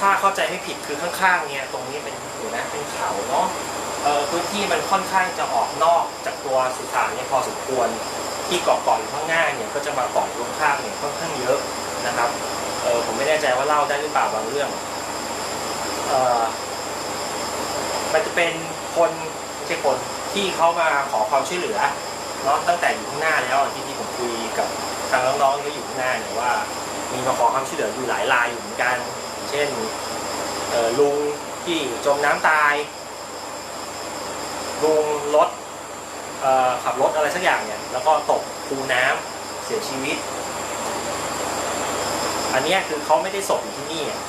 ถ้าเข้าใจไม่ผิดคือข้างๆเนี่ยตรงนี้เป็นอยู่นะเป็นเขาเนาะเออพื้นที่มันค่อนข้างจะออกนอกจากตัวสุสานเนี่ยพอสมควรที่เกาะเกาะอยู่ข้างหน้าเนี่ยก็จะมาเกาะตรงข้างเนี่ยค่อนข้างเยอะนะครับเออผมไม่แน่ใจว่าเล่าได้หรือเปล่าบางเรื่องเออมันจะเป็นคนไม่ใช่คนที่เขามาขอความช่วยเหลือเนาะตั้งแต่อยู่ข้างหน้าแล้วที่ที่ผมคุยกับทางน้องๆที่อยู่ข้างหน้าเนี่ยว่ามีมาขอความช่วยเหลืออยู่หลายรายอยู่เหมือนกัน เช่นลุงที่จมน้ำตาย ลุงรถขับรถอะไรสักอย่างเนี่ยแล้วก็ตกคูน้ำเสียชีวิต อันนี้คือเขาไม่ได้ศพอยู่ที่นี่อะ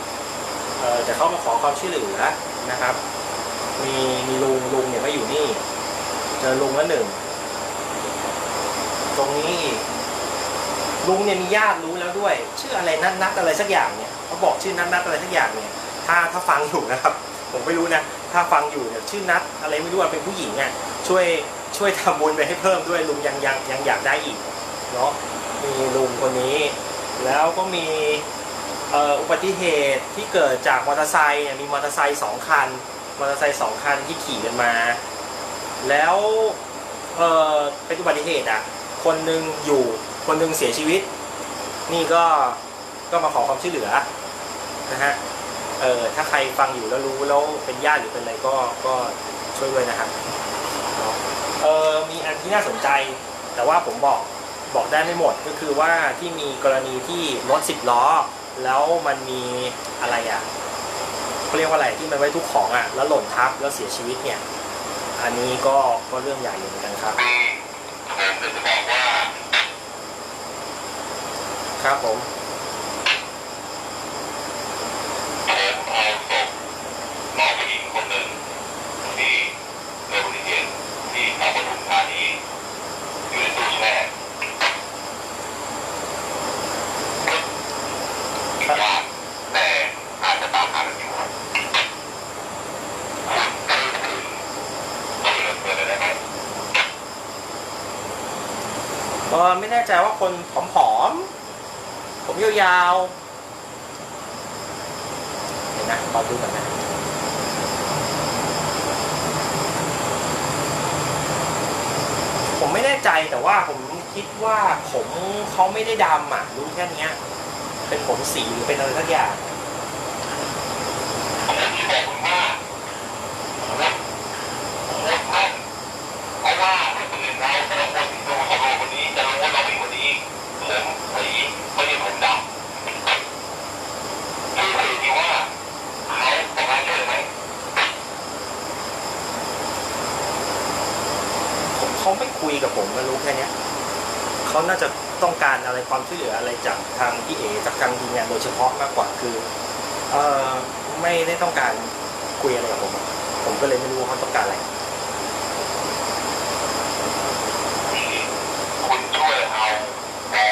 เอ่อแต่เขามาขอความช่วยเหลือนะครับ มีมีลุงลุงเนี่ยมาอยู่นี่เจอลุงละหนึ่ง ตรงนี้ลุงเนี่ยมีญาติรู้ แล้วด้วย ชื่ออะไรนัดนัดอะไรสักอย่างเนี่ยเขาบอกชื่อนัดนัดอะไรสักอย่างเนี่ยถ้าถ้าฟังอยู่นะครับ ผมไม่รู้นะ ถ้าฟังอยู่เนี่ยชื่อนัดอะไรไม่รู้เป็นผู้หญิงอะช่วยช่วยทำบุญไปให้เพิ่มด้วยลุงยังยังยังอยากได้อีกเนาะมีลุงคนนี้ แล้วก็มีอุบัติเหตุที่เกิดจากมอเตอร์ไซค์เนี่ยมีมอเตอร์ไซค์สองคันมอเตอร์ไซค์สองคันที่ขี่กันมา แล้วเเป็นอุบัติเหตุอะคนหนึ่งอยู่คนหนึ่งเสียชีวิต นี่ก็ก็มาขอความช่วยเหลือนะฮะเออถ้าใครฟังอยู่แล้วรู้แล้วเป็นญาติหรือเป็นอะไรก็ก็ช่วยด้วยนะครับเออมีอันที่น่าสนใจ แต่ว่าผมบอกบอกได้ไม่หมดก็คือว่าที่มีกรณีที่รถสิบล้อ แล้วมันมีอะไรอะเขาเรียกว่าอะไรที่มันไว้ทุกของอะแล้วหล่นทับแล้วเสียชีวิตเนี่ย อันนี้ก็ก็เรื่องใหญ่อยู่เหมือนกันครับ ผมจะบอกว่า ครับผมผมเอาศพน้องผู้หญิงคนหนึ่งที่เกิดอุบัติเหตุที่ทางปทุมธานีอยู่ในตู้แช่มีญาติแต่อาจจะตามหากันอยู่ครับคุณช่วยเหลือเพื่อนได้ไหมเออไม่แน่ใจว่าคนผอมๆ ผมยาวๆเห็นนะรอดูกันนะผมไม่แน่ใจแต่ว่าผมคิดว่าผมเขาไม่ได้ดำอะรู้แค่นี้เป็นผมสีหรือเป็นอะไรสักอย่าง ผมที่บอกคุณว่าผมว่าผมว่าท่านเพราะว่าถ้าคนอื่นเราแต่ละคนดูคอนโดคนนี้จะรู้ว่าเราเป็นคนนี้ผมสีไม่ใช่ผมดำคือคือที่ว่าเขาต้องการช่วยไหม ผมเขาไม่คุยกับผมมารู้แค่เนี้ย เขาน่าจะต้องการอะไรความช่วยเหลืออะไรจากทางพี่เอจากทางทีมงานโดยเฉพาะมากกว่าคือเออไม่ได้ต้องการคุยอะไรกับผมอะผมก็เลยไม่รู้ว่าเขาต้องการอะไร คุณช่วยเอาหมอ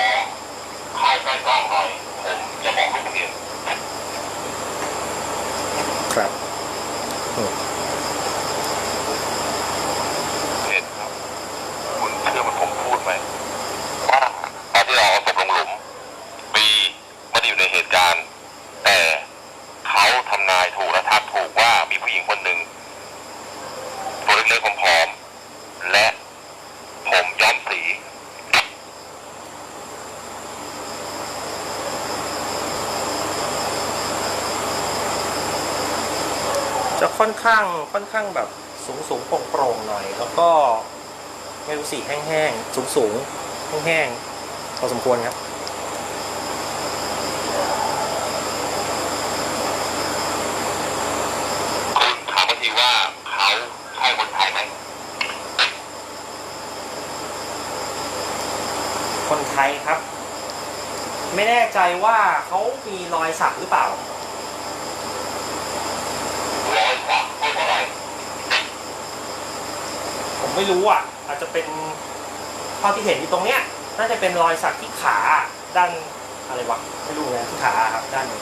เข้าใกล้กล้องหน่อยผมจะบอกลูกเรียน ครับ เห็นครับ คุณเชื่อมันผมพูดไหมว่าตอนที่เราเอาศพลงหลุมบีไม่ได้อยู่ในเหตุการณ์ แต่เขาทำนายถูกและทักถูกว่ามีผู้หญิงคนหนึ่งตัวเล็กๆผอมๆและผมย้อมสี จะค่อน ข้างค่อนข้างแบบสูงสูงโปร่งโปร่งๆหน่อย แล้วก็ไม่รู้สิแห้งๆสูงสูงๆแห้งๆพอสมควรครับคุณถามมาทีว่าเขาใช่คนไทยไหมคนไทยครับ ไม่แน่ใจว่าเขามีรอยสักหรือเปล่า รอยสักรูปอะไร ผมไม่รู้อะ อาจจะเป็นเท่าที่เห็นอยู่ตรงเนี้ย น่าจะเป็นรอยสักที่ขาด้านอะไรวะไม่รู้นะที่ขาครับด้านนี้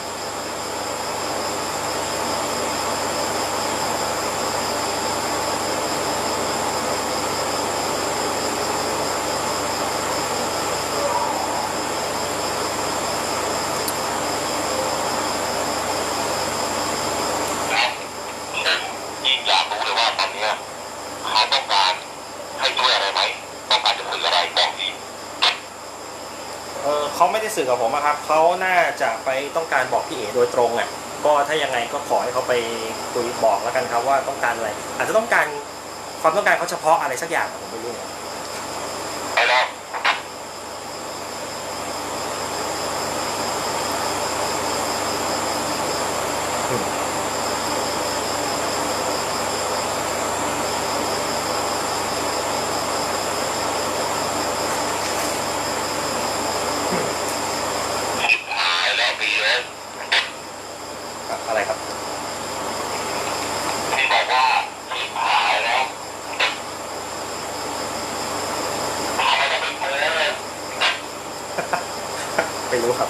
ง สื่อกับผมอะ ครับเขาน่าจะไปต้องการบอกพี่เอโดยตรงอะก็ถ้ายังไงก็ขอให้เขาไปคุยบอกแล้วกันครับว่าต้องการอะไร อาจจะต้องการความต้องการเขาเฉพาะอะไรสักอย่างผมไม่รู้เนี่ย ไปแล้ว ชิบหายแล้วปีเลย อะอะไรครับ ที่บอกว่าชิบหายแล้วทำไมจะเป็นโม้เลย ไม่รู้ครับ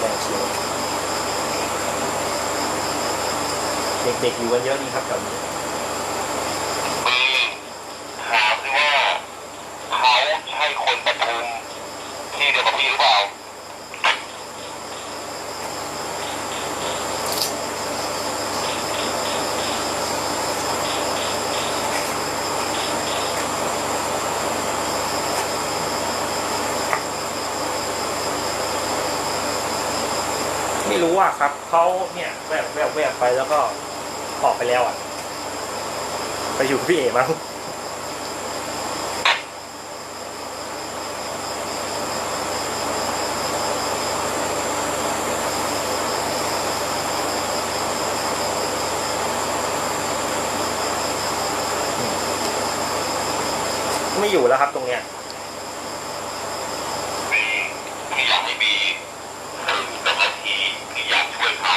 แรงเชียว เด็กๆอยู่กันเยอะดีครับแถวนี้ปีถามสิว่าเขาใช่คนปทุมที่เดียวกับพี่หรือเปล่าไม่รู้อะครับเขาเนี่ยแวบแวบแวบไปแล้วก็ ออกไปแล้วอะ ไปอยู่กับพี่เอมั้งไม่อยู่แล้วครับพี่อยากให้บีคือแต่บางทีพี่อยากช่วยเขา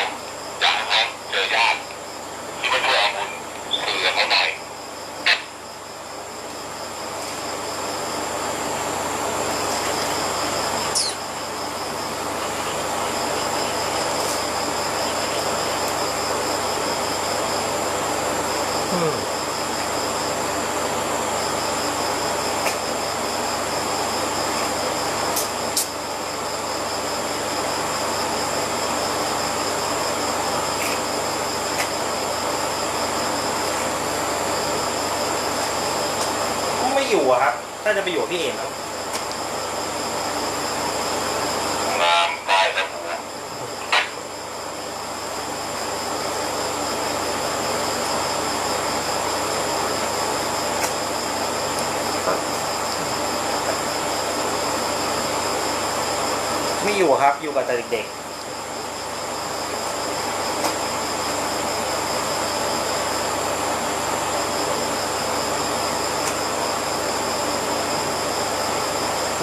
อยากให้เขาเจอญาติที่มาช่วยเอาบุญสื่อเขาหน่อย อืมไม่อยู่อะครับ ถ้าจะไปอยู่กับพี่เอกครับงามตายแต่หัวไม่อยู่อะครับ อยู่กับแต่เด็กๆ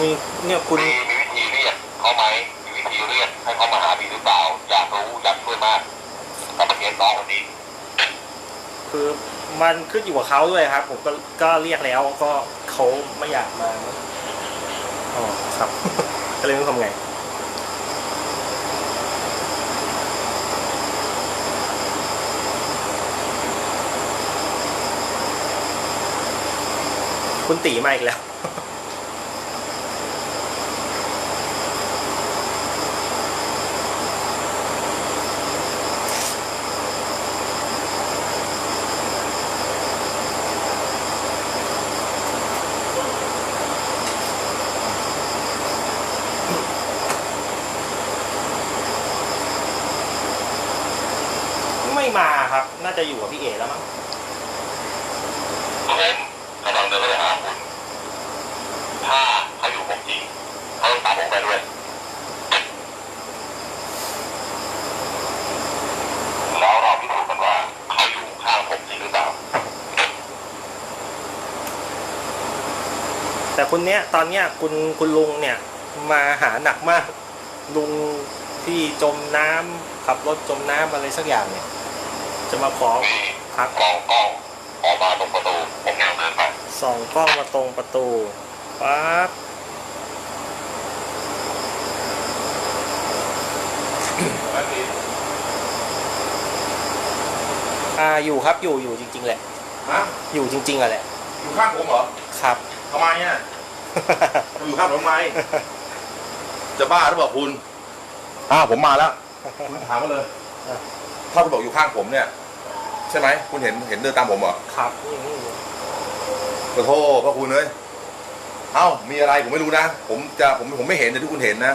นี่เนี่ยคุณบีมีวิธีเรียกเขาไหมมีวิธีเรียกให้เขามาหาบีหรือเปล่าอยากรู้อยากช่วยมากแต่ประเทศน้องคนนี้คือมันขึ้นอยู่กับเขาด้วยครับ ผมก็ก็เรียกแล้วก็เขาไม่อยากมาอ๋อครับก็เลยไม่รู้ทำไงคุณตีมาอีกแล้ว น่าจะอยู่กับพี่เอแล้วมั้งผมกำลังเดินไปหาคุณถ้าเขาอยู่ผมจริงเขาต้องตามผมไปด้วยแล้วเราพิสูจน์กันว่าเขาอยู่ข้างผมจริงหรือเปล่า แต่คุณเนี้ยตอนเนี้ยคุณคุณลุงเนี่ยมาหาหนักมาก ลุงที่จมน้ำขับรถจมน้ำอะไรสักอย่างเนี่ย จะมาขอนี่พักมองกล้องออกมาตรงประตูผมยังเดินไปส่องกล้องมาตรงประตูปั๊บอ่าอยู่ครับอยู่อยู่จริง ๆ แหละ ฮะอยู่จริงๆอะแหละ อยู่ข้างผมเหรอครับ ทำไมอะอยู่ข้างผมทำไม จะบ้าหรือเปล่าคุณ อ้าวผมมาแล้ว คุณถามมาเลย ถ้าคุณบอกอยู่ข้างผมเนี่ย ใช่ไหมคุณเห็นเห็นเดินตามผมเหรอครับนี่นี่ขอโทษพระคุณเลยเอ้ามีอะไรผมไม่รู้นะ ผมจะผมผมไม่เห็นในที่คุณเห็นนะ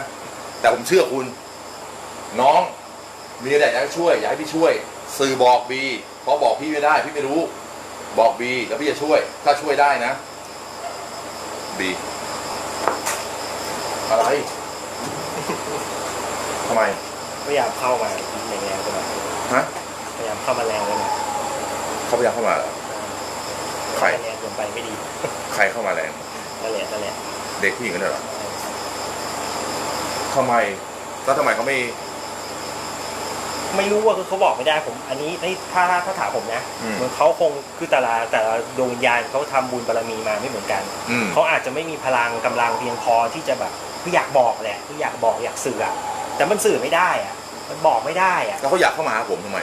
แต่ผมเชื่อคุณ น้องมีอะไรอยากให้ช่วยอยากให้พี่ช่วย สื่อบอกบีเพราะบอกพี่ไม่ได้ พี่ไม่รู้ บอกบีแล้วพี่จะช่วย ถ้าช่วยได้นะบีอะไรทำไมพยายามเข้ามาแรงๆไปหน่อยฮะพยายามเข้ามาแรงไปหน่อย เขาพยายามเข้ามาเหรอใครแรงเกินไปไม่ดีใครเข้ามาแรงนั่นแหละนั่นแหละเด็กผู้หญิงกันเหรอทำไมแล้วทำไมเขาไม่ ไม่รู้ว่าคือเขาบอกไม่ได้ผม อันนี้นี่ถ้าถ้าถ้าถามผมนะอืมเหมือนเขาคงคือแต่ละแต่ละดวงวิญญาณเขาทำบุญบารมีมาไม่เหมือนกันอืม เขาอาจจะไม่มีพลังกำลังเพียงพอที่จะแบบคืออยากบอกแหละคืออยากบอกอยากสื่ออะแต่มันสื่อไม่ได้อะมันบอกไม่ได้อะแล้วเขาอยากเข้ามาหาผมทำไม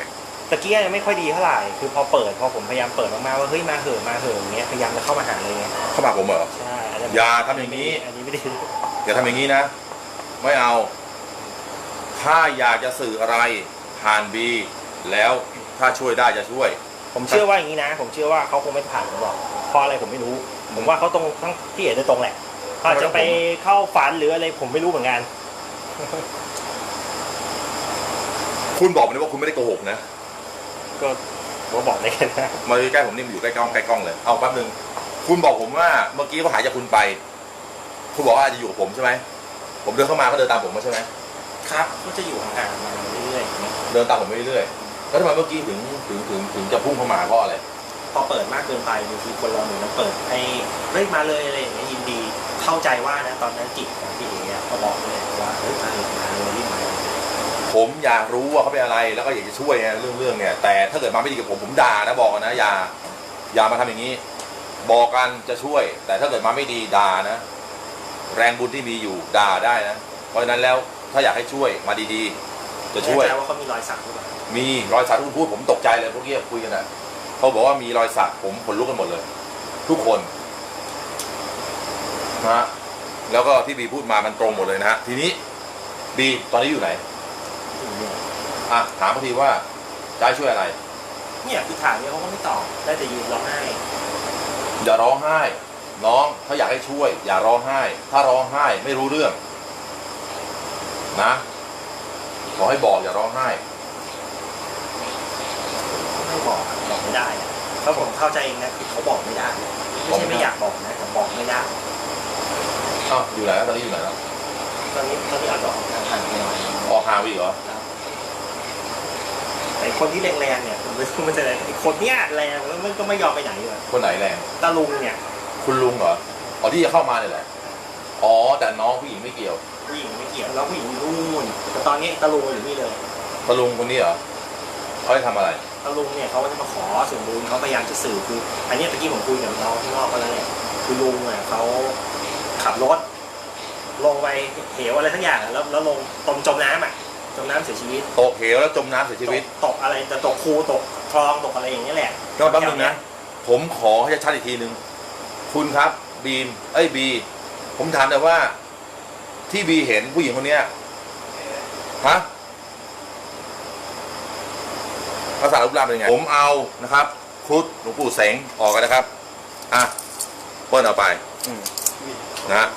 ตะกี้ยังไม่ค่อยดีเท่าไหร่คือพอเปิดพอผมพยายามเปิดมากๆว่าเฮ้ยมาเหอะมาเหอะอย่างเงี้ยพยายามจะเข้ามาหาเลยไงเข้ามาผมเหรอ ใช่นนั้นอย่าทำอย่างนี้ อันนี้ไม่ดีอย่าทำอย่างนี้นะ ไม่เอา ถ้าอยากจะสื่ออะไรผ่านบีแล้วถ้าช่วยได้จะช่วย ผมเชื่อว่าอย่างนี้นะ ผมเชื่อว่าเขาคงไม่ผ่านผมหรอกเพราะอะไรผมไม่รู้ ผมว่าเขาตรงทั้งที่เห็นโดยตรงแหละเขาอาจจะไปเข้าฝันหรืออะไรผมไม่รู้เหมือนกัน คุณบอกมาเลยว่าคุณไม่ได้โกหกนะ ก็ผมก็บอกได้แค่นั้นมาใกล้ผมนี่มันอยู่ใกล้กล้องใกล้กล้องเลย เอาแป๊บนึง คุณบอกผมว่าเมื่อกี้เขาหายจากคุณไป คุณบอกว่าอาจจะอยู่กับผมใช่ไหม ผมเดินเข้ามาก็เดินตามผมมาใช่ไหม ครับก็จะอยู่ห่างๆมาเรื่อยๆอย่างเงี้ยเดินตามผมไปเรื่อยๆ แล้วทำไมเมื่อกี้ถึงถึงถึงถึงจะพุ่งเข้ามาเพราะอะไร พอเปิดมากเกินไปบางทีคนเราเหมือนมันเปิดให้เฮ้ยมาเลยอะไรอย่างเงี้ยยินดี เข้าใจว่านะตอนนั้นจิตของพี่เอ๋อะก็บอกเลยว่า ผมอยากรู้ว่าเขาเป็นอะไรแล้วก็อยากจะช่วยไงเรื่องเรื่องเนี่ย แต่ถ้าเกิดมาไม่ดีกับผมผมด่านะบอกก่อนนะอย่าอย่ามาทำอย่างนี้ บอกกันจะช่วย แต่ถ้าเกิดมาไม่ดีด่านะ แรงบุญที่มีอยู่ด่าได้นะ เพราะฉะนั้นแล้วถ้าอยากให้ช่วยมาดีๆ จะช่วยแน่ใจว่าเขามีรอยสักหรือเปล่ามีรอยสักที่คุณพูดผมตกใจเลยพวกเนี้ยคุยกันนะเขาบอกว่ามีรอยสักผมขนลุกกันหมดเลย ทุกคนนะฮะแล้วก็ที่บีพูดมามันตรงหมดเลยนะฮะทีนี้บีตอนนี้อยู่ไหน อะถามพอทีว่าจะให้ช่วยอะไร เนี่ยคือถามเนี่ยเขาก็ไม่ตอบได้แต่ยืนร้องไห้อย่าร้องไห้ น้องถ้าอยากให้ช่วย อย่าร้องไห้ ถ้าร้องไห้ไม่รู้เรื่อง นะขอให้บอกอย่าร้องไห้ ไม่บอกอะบอกไม่ได้อะเพราะผมเข้าใจเองนะคือเขาบอกไม่ได้ไม่ใช่ไม่อยากบอกนะแต่บอกไม่ได้อ้าวอยู่ไหนแล้วตอนนี้อยู่ไหนแล้ว ตอนนี้ตอนนี้อาจจะออกทางทางไปหน่ อยออกห่างไปอีกเหรอไอ้คนที่แรงๆเนี่ยผมไม่รู้มันจะอะไรไอ้คนเนี้ยแรงแล้วมันก็ไม่ยอมไปไหนเลยคนไหนแรง ตาลุงเนี่ยคุณลุงเหรออ๋อที่จะเข้ามาเนี่ยแหละอ๋อแต่น้องผู้หญิงไม่เกี่ยวผู้หญิงไม่เกี่ยวแล้วผู้หญิงอยู่นู่นแต่ตอนนี้ตาลุงอยู่นี่เลยตาลุงคนนี้เหรอเขาจะทำอะไร ตาลุงเนี่ยเขาก็จะมาขอส่วนบุญเขาพยายามจะสื่อคือ อันเนี้ยตะกี้ผมคุยกับน้องที่นอกก็แล้วเนี่ยคือลุงเนี่ยเขาขับรถ ลงไปเหวอะไรทั้งอย่างอะแล้วแล้วลงตมจมน้ำอะจมน้ำเสียชีวิตตกเหวแล้วจมน้ำเสียชีวิต ตกตกอะไรแต่ตกคูตกคลองตกอะไรอย่างเงี้ยแหละก็แป๊บนึงนะ ผมขอให้ชัดๆอีกทีหนึ่งคุณครับบีมเอ้ยบี ผมถามแต่ว่าที่บีเห็นผู้หญิงคนเนี้ยฮะภาษารูปร่างเป็นไง ผมเอานะครับครุฑหลวงปู่เสงออกกันนะครับ อะเปิ้ลเอาไปอืมนะฮะ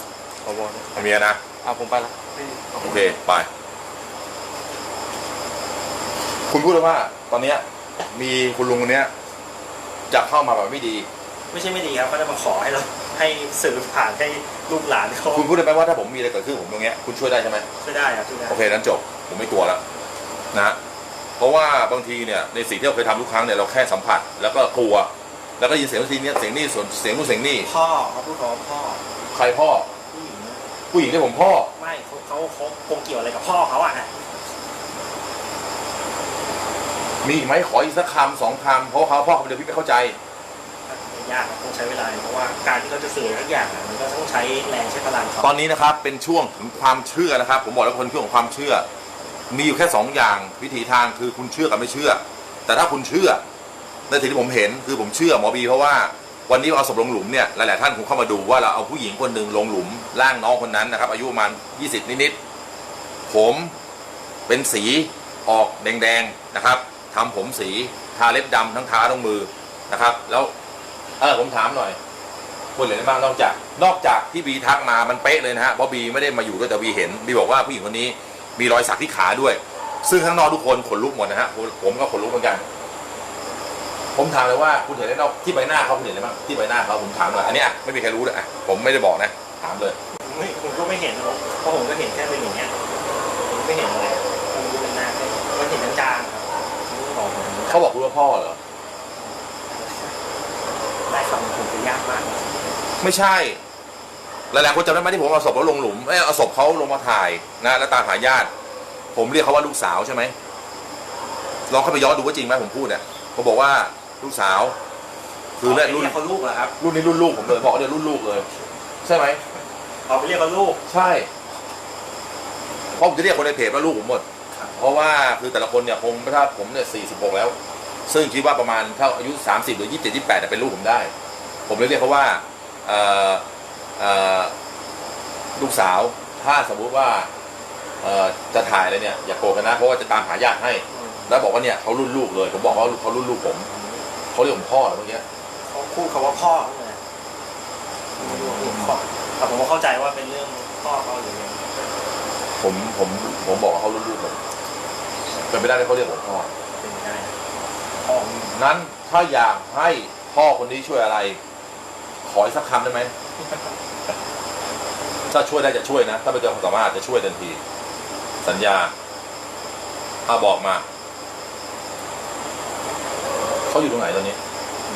ขอบอกเอาเมียนะเอาผมไปละโอเคไป คุณพูดเลยว่า ตอนเนี้ย มีคุณลุงคนเนี้ยจะเข้ามาแบบไม่ดี ไม่ใช่ไม่ดีครับเขาจะมาขอให้เราให้สื่อผ่านให้ลูกหลานเขาคุณพูดได้ไหมว่าถ้าผมมีอะไรเกิดขึ้นกับผมตรงเนี้ยคุณช่วยได้ใช่ไหมช่วยได้ครับช่วยได้โอเคนั้นจบผมไม่กลัวแล้วนะ เพราะว่าบางทีเนี่ยในสิ่งที่เราเคยทำทุกครั้งเนี่ยเราแค่สัมผัสแล้วก็กลัว แล้วก็ยินเสียงทีนี้เสียงนี่ส่วนเสียงนู่นเสียงนี่พ่อเขาพูดเขาพ่อใครพ่อ ผู้หญิงผู้หญิงที่ผมพ่อ ไม่เขาเขาเขาคงเกี่ยวอะไรกับพ่อเขาอะมีอีกไหมขออีกสักคำสองคำเพราะว่าเขาพ่อเขาเดี๋ยวพี่ไม่เข้าใจยากครับต้องใช้เวลาเพราะว่าการที่เขาจะสื่อทุกอย่างอะมันก็ต้องใช้แรงใช้พลังเขาตอนนี้นะครับเป็นช่วงถึงความเชื่อนะครับ ผมบอกแล้วคนช่วงของความเชื่อ มีอยู่แค่สองอย่างวิถีทางคือคุณเชื่อกับไม่เชื่อ แต่ถ้าคุณเชื่อในสิ่งที่ผมเห็นคือผมเชื่อหมอบีเพราะว่า วันนี้เอาศพลงหลุมเนี่ยหลายๆท่านคงเข้ามาดูว่าเราเอาผู้หญิงคนหนึ่งลงหลุมร่างน้องคนนั้นนะครับอายุประมาณ 20 นิดๆผมเป็นสีออกแดงๆนะครับทำผมสีทาเล็บดำทั้งเท้าทั้งมือนะครับ แล้วเออผมถามหน่อยพูดเลยได้บ้างนอกจาก นอกจากที่บีทักมามันเป๊ะเลยนะฮะเพราะบีไม่ได้มาอยู่ด้วยแต่บีเห็นบีบอกว่าผู้หญิงคนนี้มีรอยสักที่ขาด้วย ซึ่งข้างนอกทุกคนขนลุกหมดนะฮะผมก็ขนลุกเหมือนกัน ผมถามเลยว่าคุณเห็นได้นอกที่ใบหน้าเขาคุณเห็นอะไรบ้างที่ใบหน้าเขาผมถามหน่อยอันเนี้ยไม่มีใครรู้เลยอะผมไม่ได้บอกนะ ถามเลยไม่ผมก็ไม่เห็นหรอกเพราะผมก็เห็นแค่เป็นอย่างเงี้ยผมไม่เห็นอะไรผมดูเป็นหน้าแค่มันเห็นจางๆครับไม่บอกผมเขาบอกคุณว่าพ่อเหรอได้ฟังผมจะยากมากไม่ใช่หลายๆคนจำได้ไหมที่ผมเอาศพเขาลงหลุมเอ้ยเอาศพเขาลงมาถ่ายนะแล้วตามหาญาติ ผมเรียกเขาว่าลูกสาวใช่ไหมลองเข้าไปย้อนดูว่าจริงไหมผมพูดเนี่ยผมบอกว่า ลูกสาว คือเนี่ยรุ่นเรียกเขาลูกเหรอครับรุ่นนี้รุ่นลูกผมเลยบอกเดี๋ยวรุ่นลูกเลย ใช่ไหมเอาไปเรียกเขาลูก ใช่เพราะผมจะเรียกคนในเพจว่าลูกผมหมดครับเพราะว่าคือแต่ละคนเนี่ยคงถ้าผมเนี่ยสี่สิบหกแล้ว ซึ่งคิดว่าประมาณถ้าอายุสามสิบหรือยี่สิบเจ็ดยี่สิบแปดเป็นลูกผมได้ ผมเลยเรียกเขาว่าเอ่อเอ่อลูกสาว ถ้าสมมุติว่าเอ่อจะถ่ายอะไรเนี่ยอย่าโกรธกันนะ เพราะว่าจะตามหาญาติให้ แล้วบอกว่าเนี่ยเขารุ่นลูกเลย ผมบอกว่าเขารุ่นลูกผม เขาเรียกผมพ่อเหรอเมื่อกี้เขาพูดคำว่าพ่อเขาไงไม่รู้ว่าพูดพ่อแต่ผมก็เข้าใจว่าเป็นเรื่องพ่อเขาหรือไงผมผมผมบอกว่าเขารุ่นลูกผมเป็นไปได้ไหมเขาเรียกผมพ่อ เป็นไปได้นะพ่อนั้นถ้าอยากให้พ่อคนนี้ช่วยอะไร ขออีกสักคำได้ไหมถ้าช่วยได้จะช่วยนะ ถ้าไปเจอความสามารถจะช่วยทันที สัญญาถ้าบอกมา เขาอยู่ตรงไหนตอนนี้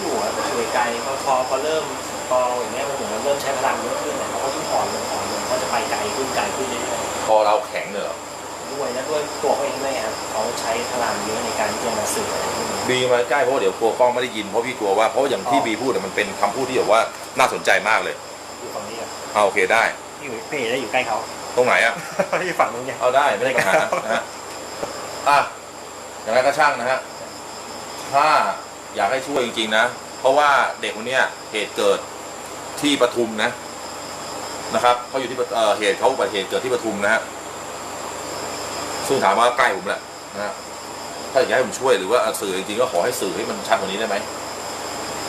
อยู่อะแต่อยู่ไกลๆพอพอพอเริ่มพออย่างเงี้ยมันเหมือนมันเริ่มใช้พลังเยอะขึ้นเนี่ยเขาก็ยิ่งอ่อนลงอ่อนลงเขาจะไปไกลขึ้นไกลขึ้นเรื่อยพอเราแข็งเนี่ยเหรอๆด้วยแล้วด้วยตัวเขาเองด้วยครับเขาใช้พลังเยอะในการที่จะมาสื่ออะไรพวกนี้บีมาใกล้เพราะว่าเดี๋ยวกลัวกล้องไม่ได้ยินเพราะพี่กลัวว่าเพราะว่าอย่างที่อ๋อบีพูดเนี่ยมันเป็นคำพูดที่แบบว่าน่าสนใจมากเลยอยู่ฝั่งนี้อะเอาโอเคได้ อยู่เพ่ได้อยู่ใกล้เขา ตรงไหนอะ อยู่ฝั่งนู้นไง เอาได้ไม่ได้ปัญหานะฮะอะอย่างไรก็ช่างนะฮะถ้า อยากให้ช่วยจริงๆนะ เพราะว่าเด็กคนเนี้ยเหตุเกิดที่ปทุมนะ นะครับเขาอยู่ที่ปทุเอ่อเหตุเขาอุบัติเหตุเกิดที่ปทุมนะฮะซึ่งถามว่าใกล้ผมแหละนะฮะถ้าอยากให้ผมช่วยหรือว่าสื่อจริงๆก็ขอให้สื่อให้มันชัดกว่านี้ได้ไหม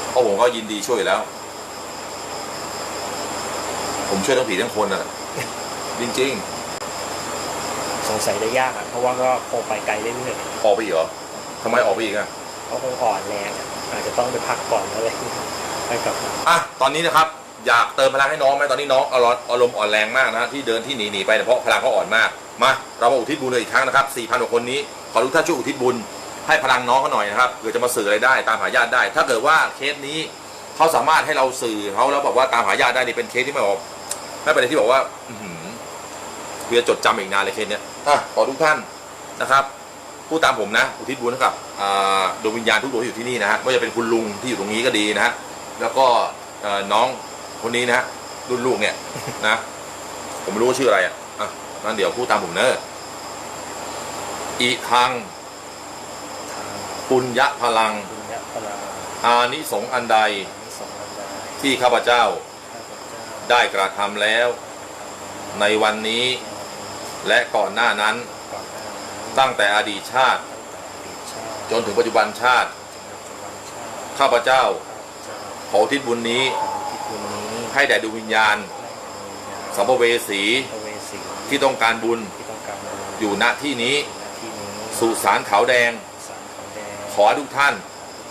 เพราะผมก็ยินดีช่วยอยู่แล้ว ผมช่วยทั้งผีทั้งคนน่ะจริงๆ สงสัยได้ยากอะเพราะว่าก็คงไปไกลเรื่อยออกไปอีกเหรอทำไมออกไปอีกอะๆ เขาคงอ่อนแรงอาจจะต้องไปพักก่อนอะไรไปกลับมาอะตอนนี้นะครับอยากเติมพลังให้น้องไหมตอนนี้น้องอารมณ์อารมณ์อ่อนแรงมากนะที่เดินที่หนีหนีไปเนี่ยเพราะพลังเขาอ่อนมากมาเรามาอุทิศบุญเลยอีกครั้งนะครับ4,000กว่าคนนี้ขอทุกท่านช่วยอุทิศบุญให้พลังน้องเขาหน่อยนะครับเผื่อจะมาสื่ออะไรได้ตามหาญาติได้ ถ้าเกิดว่าเคสนี้เขาสามารถให้เราสื่อเขาแล้วบอกว่าตามหาญาติได้นี่เป็นเคสที่ไม่บอกไม่เป็นที่บอกว่าเพื่อจดจำอีกนานเลยเคสเนี้ยอะขอทุกท่านนะครับพูดตามผมนะ อุทิศบุญให้กับ ดวงวิญญาณทุกดวงที่อยู่ที่นี่นะฮะไม่ว่าจะเป็นคุณลุงที่อยู่ตรงนี้ก็ดีนะฮะแล้วก็เอ่อน้องคนนี้นะฮะรุ่นลูกเนี่ยนะผมไม่รู้ว่าชื่ออะไรอะอะนั่นเดี๋ยวพูดตามผมเนอะอีทางปุญญพลัง บุญญาพลาอานิสงส์อันใดนิสงส์อันใดที่ข้าพเจ้าข้าพเจ้าได้กระทำแล้ว ในวันนี้และก่อนหน้านั้นก่อนหน้านั้นตั้งแต่อดีตชาติตั้งแต่อดีตชาติ จนถึงปัจจุบันชาติจนถึงปัจจุบันชาติ ข้าพเจ้าข้าพเจ้าขออุทิศบุญนี้ขอที่บุญนี้ให้แด่ดวงวิญญาณให้ดวงวิญญาณสัมภเวสีพระเวสีที่ต้องการบุญที่ต้องการบุญอยู่ณที่นี้หน้าที่นี้สุสานขาวแดงสารขาวแดงขอให้ทุกท่าน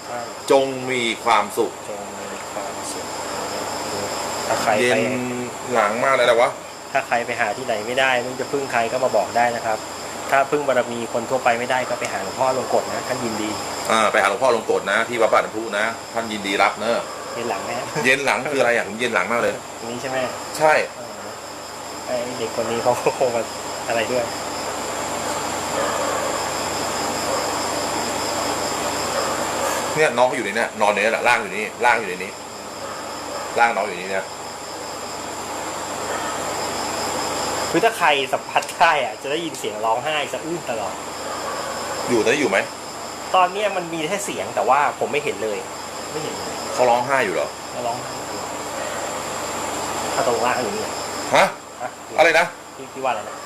ท่าน จงมีความสุขจงมีความสุขถ้าใครเย็ไปนหลังมากเลยแหละวะถ้าใครไปหาที่ไหนไม่ได้ไมึงจะพึ่งใครก็มาบอกได้นะครับ ถ้าพึ่งบารมีคนทั่วไปไม่ได้ก็ไปหาหลวงพ่อลงกฎนะท่านยินดีอ่าไปหาหลวงพ่อลงกฎนะ ที่วัดป่าน้ำพุนะ ท่านยินดีรับเนอะเห็นหลังไหมฮะเย็นหลังคืออะไรอะผมเย็นหลังมากเลยตรงนี้ใช่ไหมใช่เออไอเด็กคนนี้เขาก็คงมาอะไรด้วยเนี่ยน้องเขาอยู่ในเนี้นอนในนี้แหละร่างอยู่นี่ร่างอยู่ในนี้ร่างน้องอยู่ในนี้เนี่ย คือถ้าใครสัมผัสได้อะจะได้ยินเสียงร้องไห้สะอื้นตลอด อยู่ตอนนี้อยู่ไหม ตอนเนี้ยมันมีแค่เสียงแต่ว่าผมไม่เห็นเลย ไม่เห็นเลยเขาร้องไห้อยู่เหรอ แล้วร้องไห้ถ้าตรงล่างอยู่นี่ฮะ ฮะอะไรนะ ที่ที่ว่าอะไรนะ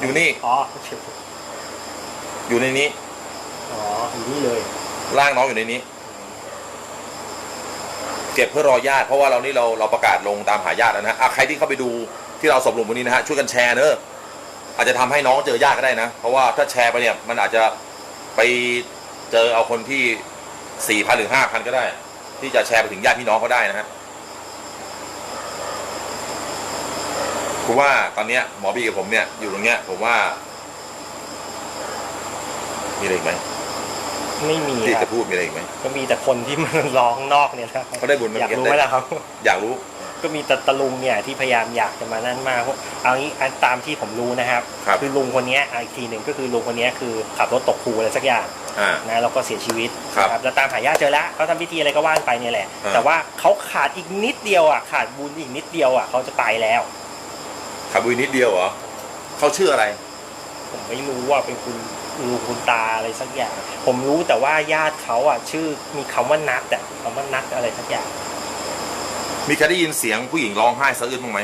อยู่นี่ อ๋ออยู่ในนี้ออ๋ออยู่นี่เลยร่างน้องอยู่ในนี้ เก็บเพื่อรอญาติ เพราะว่าเรานี่เราเราประกาศลงตามหาญาติแล้วนะอะใครที่เข้าไปดู ที่เราสบรมวันนี้นะฮะช่วยกันแชร์เนอะอาจจะทำให้น้องเจอญาติก็ได้นะ เพราะว่าถ้าแชร์ไปเนี่ยมันอาจจะไปเจอเอาคนที่สี่พันหรือห้าพันก็ได้ ที่จะแชร์ไปถึงญาติพี่น้องเขาได้นะฮะผมว่าตอนเนี้ยหมอบีกับผมเนี่ยอยู่ตรงเนี้ยผมว่า มีอะไรอีกไหมไม่มีที่ครัจะบพูดมีอะไรอีกไหมก็มีแต่คนที่มันร้องนอกเนี่ยนะเขาได้บุญไหมอยากรู้ไหมล่ะครับ อยากรู้ ก็มีแต่ตะลุงเนี่ยที่พยายามอยากจะมานั่นมากเพราะเอางี้อันตามที่ผมรู้นะครับครับอลุงคนเนี้ยอะอีกทีหนึ่งก็คือลุงคนเนี้ยคือขับรถตกคูอะไรสักอย่างอ่านะแล้วก็เสียชีวิตครับนะแล้วตามหาญาติเจอแล้วเขาทำพิธีอะไรก็ว่านไปเนี่ยแหละอ่าแต่ว่าเขาขาดอีกนิดเดียวอะขาดบุญอีกนิดเดียวอะเขาจะตายแล้วขับบุยนิดเดียวเหรอเขาชื่ออะไร ผมไม่รู้ว่าเป็นคุณลุงคุณตาอะไรสักอย่าง ผมรู้แต่ว่าญาติเขาอะชื่อมีคำว่านัดอะคำว่านัดอะไรสักอย่าง มีใครได้ยินเสียงผู้หญิงร้องไห้สะอื้นบ้างไหม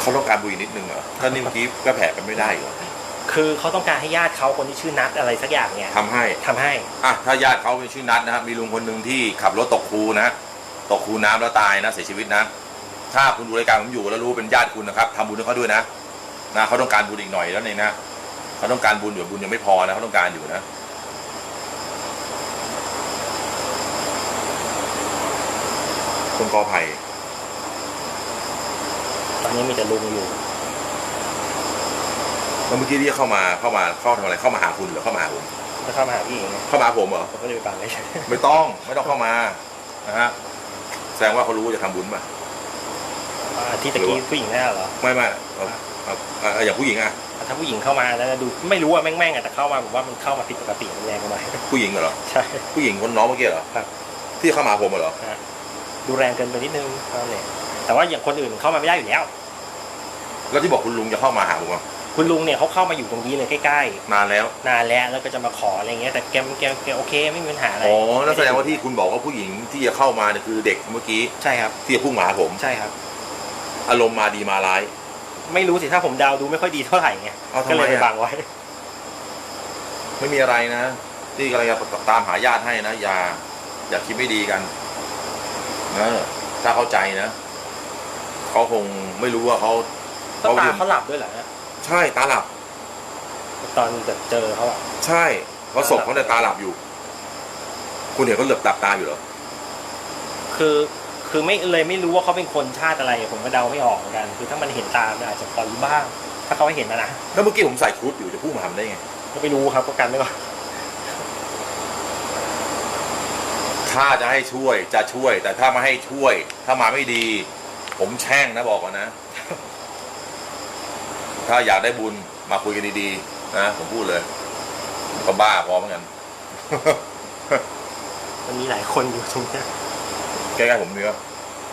เขาต้องการบุยนิดนึงเหรอถ้านี่เมื่อกี้ก็แผ่กันไม่ได้เหรอคือเขาต้องการให้ญาติเขาคนที่ชื่อนัดอะไรสักอย่างเนี่ยทำให้ทำให้ อะถ้าญาติเขาเป็นชื่อนัทนะครับมีลุงคนหนึ่งที่ขับรถตกคูนะ ตกคูน้ำแล้วตายนะเสียชีวิตนะ ถ้าคุณดูรายการผมอยู่แล้วรู้เป็นญาติคุณนะครับทำบุญให้เขาด้วยนะนะเขาต้องการบุญอีกหน่อยแล้วเองนะเขาต้องการบุญอยู่บุญยังไม่พอนะเขาต้องการอยู่นะคุณกอไผ่ตอนนี้มีแต่ลุงอยู่แล้วเมื่อกี้เรียกเข้ามาเข้ามาเข้าทำอะไรเข้ามาหาคุณหรือเข้ามาหาผมจะเข้ามาหาพี่เองไงเข้ามาหาผมเหรอผมก็เลยไปบังเลยไม่ต้องไม่ต้องเข้ามานะฮะ แสดงว่าเขารู้ว่าจะทำบุญป่ะว่าที่ตะกี้ผู้หญิงแน่เหรอไม่ไม่เอาเอาเอาเอาอย่างผู้หญิงอะถ้าผู้หญิงเข้ามาแล้วดูไม่รู้ว่าแม่งๆอะแต่เข้ามาผมว่ามันเข้ามาผิดปกติมันแรงไปหน่อยผู้หญิงเหรอ ใช่ ผู้หญิงคนน้องเมื่อกี้เหรอครับ ที่เข้ามาหาผมเหรอ ดูแรงเกินไปนิดนึงเท่านั้นเองแต่ว่าอย่างคนอื่นเข้ามาไม่ได้อยู่แล้ว แล้วที่บอกคุณลุงจะเข้ามาหาผมอะ คุณลุงเนี่ยเขาเข้ามาอยู่ตรงนี้เลยใกล้นานแล้วๆนานแล้วแล้วก็จะมาขออะไรเงี้ยแต่แกแกแกโอเคไม่มีปัญหาอะไรอ๋อแล้วแสดงว่าที่คุณบอกว่าผู้หญิงที่จะเข้ามาเนี่ยคือเด็กเมื่อกี้ใช่ครับที่จะพุ่งมาหาผมใช่ครับ อารมณ์มาดีมาร้าย ไม่รู้สิถ้าผมเดาดูไม่ค่อยดีเท่าไหร่ไงเอาทำไมก็เลยไปอะ บังไว้ ไม่มีอะไรนะ ที่กำลังจะตามหาญาติให้นะอย่าอย่าคิดไม่ดีกันนะถ้าเข้าใจนะเขาคงไม่รู้ว่าเขาก็ตาอยู่เขาหลับด้วยเหรอฮะ ใช่ตาหลับ ตอนแบบเจอเขาอะใช่เพราะศพเขาเนี่ยตาหลับอยู่ คุณเห็นเขาเหลือบตาตาอยู่เหรอคือคือไม่เลยไม่รู้ว่าเขาเป็นคนชาติอะไร ผมก็เดาไม่ออกเหมือนกัน คือถ้ามันเห็นตามนอาจจะพอรู้บ้าง ถ้าเขาไม่เห็นนะนะแล้วเมื่อกี้ผมใส่ชุดอยู่จะพุ่งมาทำได้ไงก็ไม่รู้ครับก็กันไม่ก่อนถ้าจะให้ช่วยจะช่วย แต่ถ้ามาให้ช่วย ถ้ามาไม่ดี ผมแช่งนะบอกก่อนนะ ถ้าอยากได้บุญมาคุยกันดีๆนะผมพูดเลยก็บ้าพอเหมือนกันมันมีหลายคนอยู่ตรงเนี้ยใกล้ๆผมเนื้อ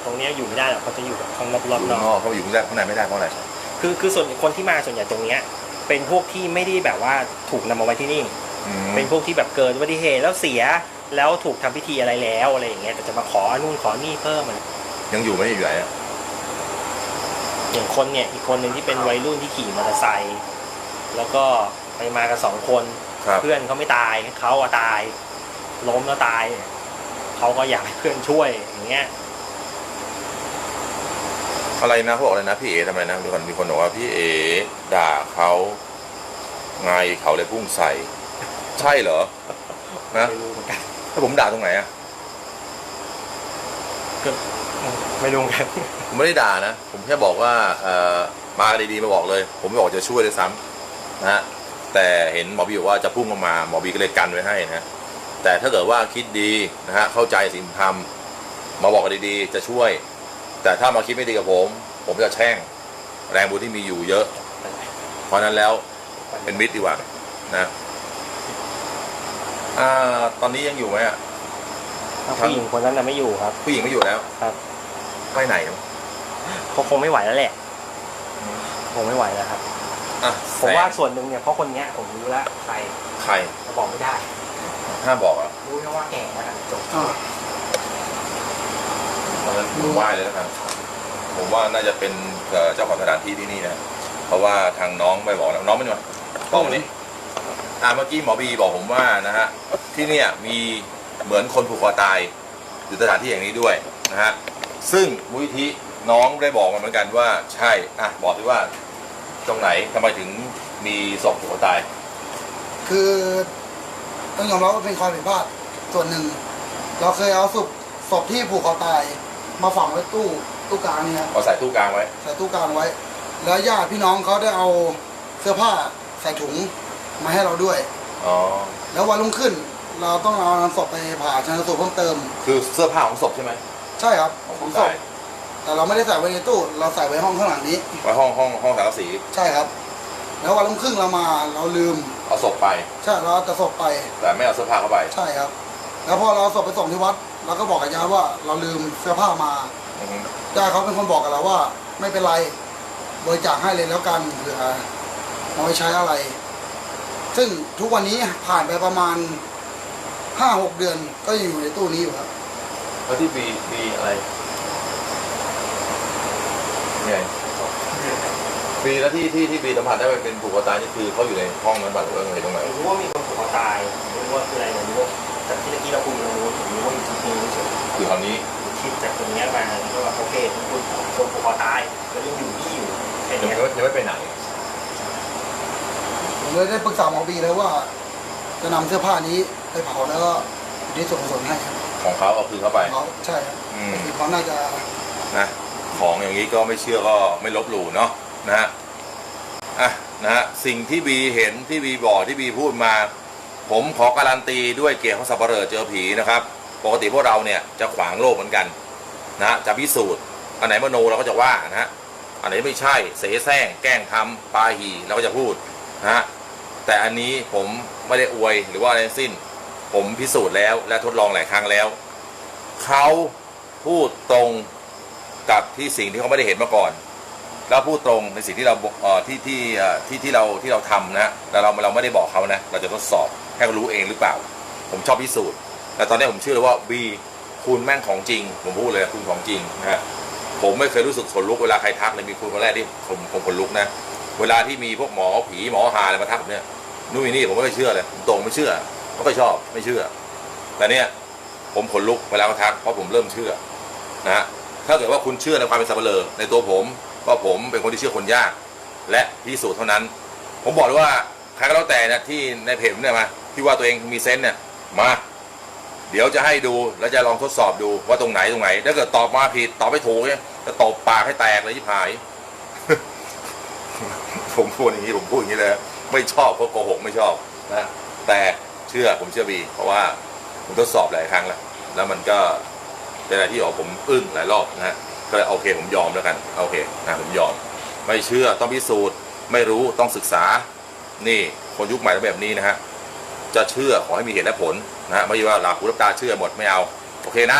ตรงเนี้ยอยู่ไม่ได้หรอกเขาจะอยู่แบบข้างรอบอยู่ๆนข้างนออกกเขาอยู่ข้างในข้างในไม่ได้เพราะอะไรคือคือส่วนคนที่มาส่วนใหญ่ตรงเนี้ย เป็นพวกที่ไม่ได้แบบว่าถูกนำมาไว้ที่นี่ อืมเป็นพวกที่แบบเกิดอุบัติเหตุแล้วเสียแล้วถูกทำพิธีอะไรแล้วอะไรอย่างเงี้ยแต่จะมาขอนู่นขอนี่เพิ่มมันยังอยู่ไหมอยู่ไหนอะ อย่างคนเนี่ยอีกคนหนึ่งที่เป็นวัยรุ่นที่ขี่มอเตอร์ไซค์แล้วก็ไปมากันสองคนครับ เพื่อนเขาไม่ตายเขาอะตาย ล้มแล้วตายเขาก็อยากให้เพื่อนช่วยอย่างเงี้ย อะไรนะเขาบอกอะไรนะพี่เอทำไมนะมีคนมีคนบอกว่าพี่เอด่าเขาไงเขาเลยพุ่งใส่ ใช่เหรอนะไม่รู้เหมือนกันถ้าผมด่าตรงไหนอะ ไม่รู้เหมือนกัน ผมไม่ได้ด่านะ ผมแค่บอกว่าเอ่อมาดีๆมาบอกเลย ผมไม่บอกจะช่วยเลยซ้ำนะฮะแต่เห็นหมอบีบอกว่าจะพุ่งเข้ามาหมอบีก็เลยกันไว้ให้นะฮะแต่ถ้าเกิดว่าคิดดีนะฮะเข้าใจสิ่งที่ทำมาบอกกันดีๆ จะช่วย แต่ถ้ามาคิดไม่ดีกับผม ผมจะแช่งแรงบุญที่มีอยู่เยอะ เพราะฉะนั้นแล้วเป็นมิตรดีกว่านะอ่าตอนนี้ยังอยู่ไหมอะผู้หญิงคนนั้นน่ะไม่อยู่ครับ ผู้หญิงไม่อยู่แล้วครับไปไหน เนอะเขาคงไม่ไหวแล้วแหละคงไม่ไหวแล้วครับ อะผมว่าแสงส่วนหนึ่งเนี่ยเพราะคนเนี้ยผมรู้แล้วใครใครบอกไม่ได้ ห้ามบอกอะรู้แค่ว่าแก่นะครับจบอ่าเพราะฉะนั้นผมไหว้เลยนะครับ ผมว่าน่าจะเป็นเอ่อเจ้าของสถานที่ที่นี่นะ เพราะว่าทางน้องไม่บอกนะน้องไม่มาบอกมานี่อ่าเมื่อกี้หมอบีบอกผมว่านะฮะที่เนี่ยมีเหมือนคนผูกคอตายอยู่สถานที่อย่างนี้ด้วยนะฮะซึ่งมูลนิธิ น้องได้บอกมาเหมือนกันว่าใช่อะบอกที่ว่าตรงไหนทำไมถึงมีศพผูกคอตายคือต้องยอมรับว่าเป็นความผิดพลาดส่วนหนึ่ง เราเคยเอาศพศพที่ผูกคอตาย มาฝังไว้ตู้ตู้กลางเนี่ยเอาใส่ตู้กลางไว้ ใส่ตู้กลางไว้ แล้วญาติพี่น้องเขาได้เอาเสื้อผ้าใส่ถุงมาให้เราด้วย อ๋อ แล้ววันรุ่งขึ้น เราต้องเอาศพไปผ่าชันสูตรเพิ่มเติม คือเสื้อผ้าของศพใช่ไหม ใช่ครับของขผู้องศตาพย แต่เราไม่ได้ใส่ไว้ในตู้ เราใส่ไว้ห้องข้างหลังนี้ ไว้ห้องห้องห้องสังกะสีใช่ครับ แล้ววันรุ่งขึ้นเรามาเราลืม เอาศพไป ใช่เราเอาแต่ศพไป แต่ไม่เอาเสื้อผ้าเข้าไป ใช่ครับ แล้วพอเราเอาศพไปส่งที่วัดเราก็บอกกับญาติว่าเราลืมเสื้อผ้ามาอือฮึญาติเขาเป็นคนบอกกับเราว่า ไม่เป็นไรบริจาคให้เลยแล้วกันเผื่อเอาไปใช้อะไร ซึ่งทุกวันนี้ผ่านไปประมาณห้าหกเดือนก็ยังอยู่ในตู้นี้อยู่ครับ แล้วที่บีบีอะไร ไงบีแล้วที่ที่ที่บีสัมผัสได้ว่าเป็นผูกคอตายนี่คือเขาอยู่ในห้องนั้นบัตรหรือว่าไงตรงไหนผมรู้ว่ามีคนผูกคอตายไม่รู้ว่าคืออะไรผมรู้ว่าแต่ที่เมื่อกี้เราคุยเรารู้ผมรู้ว่าอยู่ที่นี่เฉยคือคราวนี้คิดจากตรงเนี้ยมาก็ว่าโอเคคุณคนผูกคอตายแล้วยังอยู่นี่อยู่แค่ยังเนี้ยไม่ยังไม่ไปไหนผมเลยได้ปรึกษาหมอบีเลยว่า จะนำเสื้อผ้านี้ไปเผาแล้วก็อุทิศส่วนกุศลให้ครับของเขาเอาคืนเข้าไปเขาใช่ครับอืมเขาน่าจะนะ ของอย่างนี้ก็ไม่เชื่อก็ไม่ลบหลู่เนาะนะฮะอะนะฮะสิ่งที่บีเห็นที่บีบอกที่บีพูดมา ผมขอการันตีด้วยเกียรติของสับเหร่อเจอผีนะครับ ปกติพวกเราเนี่ยจะขวางโลกเหมือนกันนะฮะจะพิสูจน์อันไหนมโนเราก็จะว่านะฮะอันไหนไม่ใช่เสแสร้งแกล้งทำปาหีเราก็จะพูดนะฮะแต่อันนี้ผมไม่ได้อวยหรือว่าอะไรสิ้น ผมพิสูจน์แล้วและทดลองหลายครั้งแล้วเขาพูดตรง กับที่สิ่งที่เขาไม่ได้เห็นมาก่อนแล้วพูดตรงในสิ่งที่เราที่ที่ที่ที่เราที่เราทำนะแต่เราเราไม่ได้บอกเขานะ เราจะทดสอบให้เขารู้เองหรือเปล่า ผมชอบพิสูจน์แต่ตอนนี้ผมเชื่อเลยว่าบีคุณแม่งของจริง ผมพูดเลยคุณของจริงนะฮะผมไม่เคยรู้สึกขนลุกเวลาใครทักเลยมีคุณคนแรกที่ผมผมขนลุกนะ เวลาที่มีพวกหมอผีหมอหาอะไรมาทักผมเนี่ยนู่นนี่ผมไม่เคยเชื่อเลยตรงไม่เชื่อไม่ค่อยชอบไม่เชื่อ แต่เนี่ยผมขนลุกเวลาเขาทักเพราะผมเริ่มเชื่อนะฮะ ถ้าเกิดว่าคุณเชื่อในความเป็นสับเปลือในตัวผมก็ผมเป็นคนที่เชื่อคนยาก และพิสูจน์เท่านั้น ผมบอกเลยว่าใครก็แล้วแต่นะที่ในเพจผมเนี่ยมาที่ว่าตัวเองมีเซนส์เนี่ยมาเดี๋ยวจะให้ดูแล้วจะลองทดสอบดูว่าตรงไหนตรงไหน ถ้าเกิดตอบมาผิดตอบไม่ถูกเนี่ยจะตบปากให้แตกเลยที่ผาย ผมพูดอย่างนี้ผมพูดอย่างนี้เลยไม่ชอบเพราะโกหกไม่ชอบนะแต่เชื่อผมเชื่อบีเพราะว่าผมทดสอบหลายครั้งแล้วแล้วมันก็ เป็นอะไรที่ออกผมอึ้งหลายรอบนะฮะก็เลยโอเคผมยอมแล้วกันโอเคนะผมยอม ไม่เชื่อต้องพิสูจน์ไม่รู้ต้องศึกษา นี่คนยุคใหม่ต้องแบบนี้นะฮะจะเชื่อขอให้มีเหตุและผลนะฮะไม่ใช่ว่าหลับหูหลับตาเชื่อหมดไม่เอา โอเคนะ